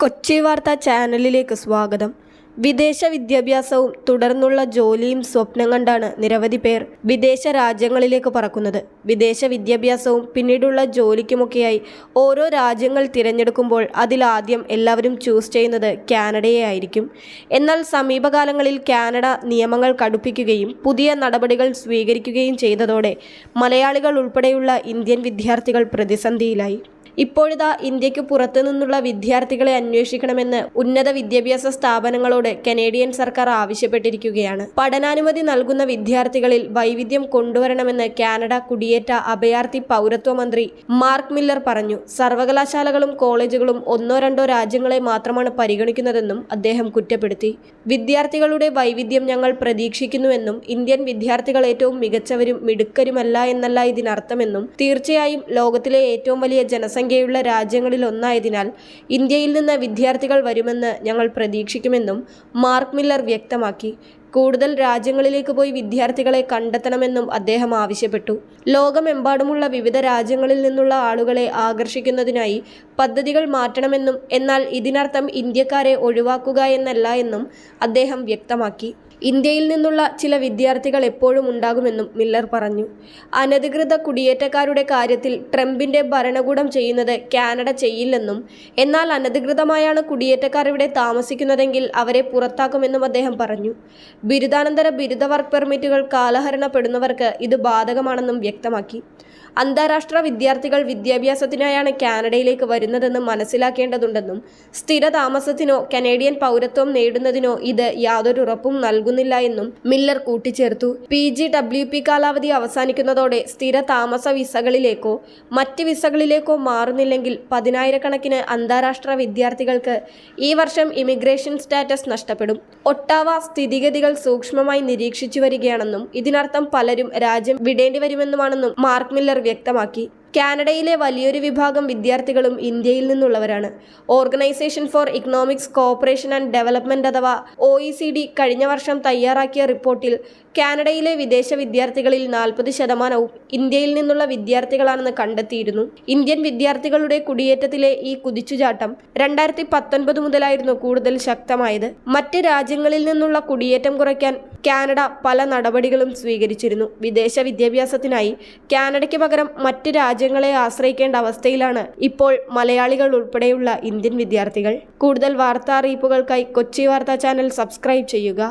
കൊച്ചി വാർത്താ ചാനലിലേക്ക് സ്വാഗതം. വിദേശ വിദ്യാഭ്യാസവും തുടർന്നുള്ള ജോലിയും സ്വപ്നം കണ്ടാണ് നിരവധി പേർ വിദേശ രാജ്യങ്ങളിലേക്ക് പറക്കുന്നത്. വിദേശ വിദ്യാഭ്യാസവും പിന്നീടുള്ള ജോലിക്കുമൊക്കെയായി ഓരോ രാജ്യങ്ങൾ തിരഞ്ഞെടുക്കുമ്പോൾ അതിലാദ്യം എല്ലാവരും ചൂസ് ചെയ്യുന്നത് കാനഡയെ ആയിരിക്കും. എന്നാൽ സമീപകാലങ്ങളിൽ കാനഡ നിയമങ്ങൾ കടുപ്പിക്കുകയും പുതിയ നടപടികൾ സ്വീകരിക്കുകയും ചെയ്തതോടെ മലയാളികൾ ഉൾപ്പെടെയുള്ള ഇന്ത്യൻ വിദ്യാർത്ഥികൾ പ്രതിസന്ധിയിലായി. ഇപ്പോഴിതാ ഇന്ത്യയ്ക്ക് പുറത്തു നിന്നുള്ള വിദ്യാർത്ഥികളെ അന്വേഷിക്കണമെന്ന് ഉന്നത വിദ്യാഭ്യാസ സ്ഥാപനങ്ങളോട് കനേഡിയൻ സർക്കാർ ആവശ്യപ്പെട്ടിരിക്കുകയാണ്. പഠനാനുമതി നൽകുന്ന വിദ്യാർത്ഥികളിൽ വൈവിധ്യം കൊണ്ടുവരണമെന്ന് കാനഡ കുടിയേറ്റ അഭയാർത്ഥി പൗരത്വ മന്ത്രി മാർക്ക് മില്ലർ പറഞ്ഞു. സർവകലാശാലകളും കോളേജുകളും ഒന്നോ രണ്ടോ രാജ്യങ്ങളെ മാത്രമാണ് പരിഗണിക്കുന്നതെന്നും അദ്ദേഹം കുറ്റപ്പെടുത്തി. വിദ്യാർത്ഥികളുടെ വൈവിധ്യം ഞങ്ങൾ പ്രതീക്ഷിക്കുന്നുവെന്നും ഇന്ത്യൻ വിദ്യാർത്ഥികൾ ഏറ്റവും മികച്ചവരും മിടുക്കരുമല്ല എന്നല്ല ഇതിനർത്ഥമെന്നും തീർച്ചയായും ലോകത്തിലെ ഏറ്റവും വലിയ ജനസംഖ്യയുള്ള രാജ്യങ്ങളിൽ ഒന്നായതിനാൽ ഇന്ത്യയിൽ നിന്ന് വിദ്യാർത്ഥികൾ വരുമെന്ന് ഞങ്ങൾ പ്രതീക്ഷിക്കുമെന്നും മാർക്ക് മില്ലർ വ്യക്തമാക്കി. കൂടുതൽ രാജ്യങ്ങളിലേക്ക് പോയി വിദ്യാർത്ഥികളെ കണ്ടെത്തണമെന്നും അദ്ദേഹം ആവശ്യപ്പെട്ടു. ലോകമെമ്പാടുമുള്ള വിവിധ രാജ്യങ്ങളിൽ നിന്നുള്ള ആളുകളെ ആകർഷിക്കുന്നതിനായി പദ്ധതികൾ മാറ്റണമെന്നും എന്നാൽ ഇതിനർത്ഥം ഇന്ത്യക്കാരെ ഒഴിവാക്കുക എന്നല്ല എന്നും അദ്ദേഹം വ്യക്തമാക്കി. ഇന്ത്യയിൽ നിന്നുള്ള ചില വിദ്യാർത്ഥികൾ എപ്പോഴും ഉണ്ടാകുമെന്നും മില്ലർ പറഞ്ഞു. അനധികൃത കുടിയേറ്റക്കാരുടെ കാര്യത്തിൽ ട്രംപിന്റെ ഭരണകൂടം ചെയ്യുന്നത് കാനഡ ചെയ്യില്ലെന്നും എന്നാൽ അനധികൃതമായാണ് കുടിയേറ്റക്കാർ ഇവിടെ താമസിക്കുന്നതെങ്കിൽ അവരെ പുറത്താക്കുമെന്നും അദ്ദേഹം പറഞ്ഞു. ബിരുദാനന്തര ബിരുദ വർക്ക് പെർമിറ്റുകൾ കാലഹരണപ്പെടുന്നവർക്ക് ഇത് ബാധകമാണെന്നും വ്യക്തമാക്കി. അന്താരാഷ്ട്ര വിദ്യാർത്ഥികൾ വിദ്യാഭ്യാസത്തിനായാണ് കാനഡയിലേക്ക് വരുന്നതെന്ന് മനസ്സിലാക്കേണ്ടതുണ്ടെന്നും സ്ഥിര താമസത്തിനോ കനേഡിയൻ പൗരത്വം നേടുന്നതിനോ ഇത് യാതൊരു ഉറപ്പും നൽകുന്നില്ല എന്നും മില്ലർ കൂട്ടിച്ചേർത്തു. പി ജി ഡബ്ല്യു പി കാലാവധി അവസാനിക്കുന്നതോടെ സ്ഥിര താമസ വിസകളിലേക്കോ മറ്റ് വിസകളിലേക്കോ മാറുന്നില്ലെങ്കിൽ പതിനായിരക്കണക്കിന് അന്താരാഷ്ട്ര വിദ്യാർത്ഥികൾക്ക് ഈ വർഷം ഇമിഗ്രേഷൻ സ്റ്റാറ്റസ് നഷ്ടപ്പെടും. ഒട്ടാവ സ്ഥിതിഗതികൾ സൂക്ഷ്മമായി നിരീക്ഷിച്ചു വരികയാണെന്നും ഇതിനർത്ഥം പലരും രാജ്യം വിടേണ്ടി വരുമെന്നുമാണെന്നും മാർക്ക് മില്ലർ വ്യക്തമാക്കി. കാനഡയിലെ വലിയൊരു വിഭാഗം വിദ്യാർത്ഥികളും ഇന്ത്യയിൽ നിന്നുള്ളവരാണ്. Organisation for economics cooperation and development അഥവാ ഒ കഴിഞ്ഞ വർഷം തയ്യാറാക്കിയ റിപ്പോർട്ടിൽ കാനഡയിലെ വിദേശ വിദ്യാർത്ഥികളിൽ നാൽപ്പത് ശതമാനവും ഇന്ത്യയിൽ നിന്നുള്ള വിദ്യാർത്ഥികളാണെന്ന് കണ്ടെത്തിയിരുന്നു. ഇന്ത്യൻ വിദ്യാർത്ഥികളുടെ കുടിയേറ്റത്തിലെ ഈ കുതിച്ചുചാട്ടം രണ്ടായിരത്തി പത്തൊൻപത് മുതലായിരുന്നു കൂടുതൽ ശക്തമായത്. മറ്റ് രാജ്യങ്ങളിൽ നിന്നുള്ള കുടിയേറ്റം കുറയ്ക്കാൻ കാനഡ പല നടപടികളും സ്വീകരിച്ചിരുന്നു. വിദേശ വിദ്യാഭ്യാസത്തിനായി കാനഡയ്ക്ക് പകരം മറ്റ് രാജ്യങ്ങളെ ആശ്രയിക്കേണ്ട അവസ്ഥയിലാണ് ഇപ്പോൾ മലയാളികൾ ഉൾപ്പെടെയുള്ള ഇന്ത്യൻ വിദ്യാർത്ഥികൾ. കൂടുതൽ വാർത്താ അറിയിപ്പുകൾക്കായി കൊച്ചി വാർത്താ ചാനൽ സബ്സ്ക്രൈബ് ചെയ്യുക.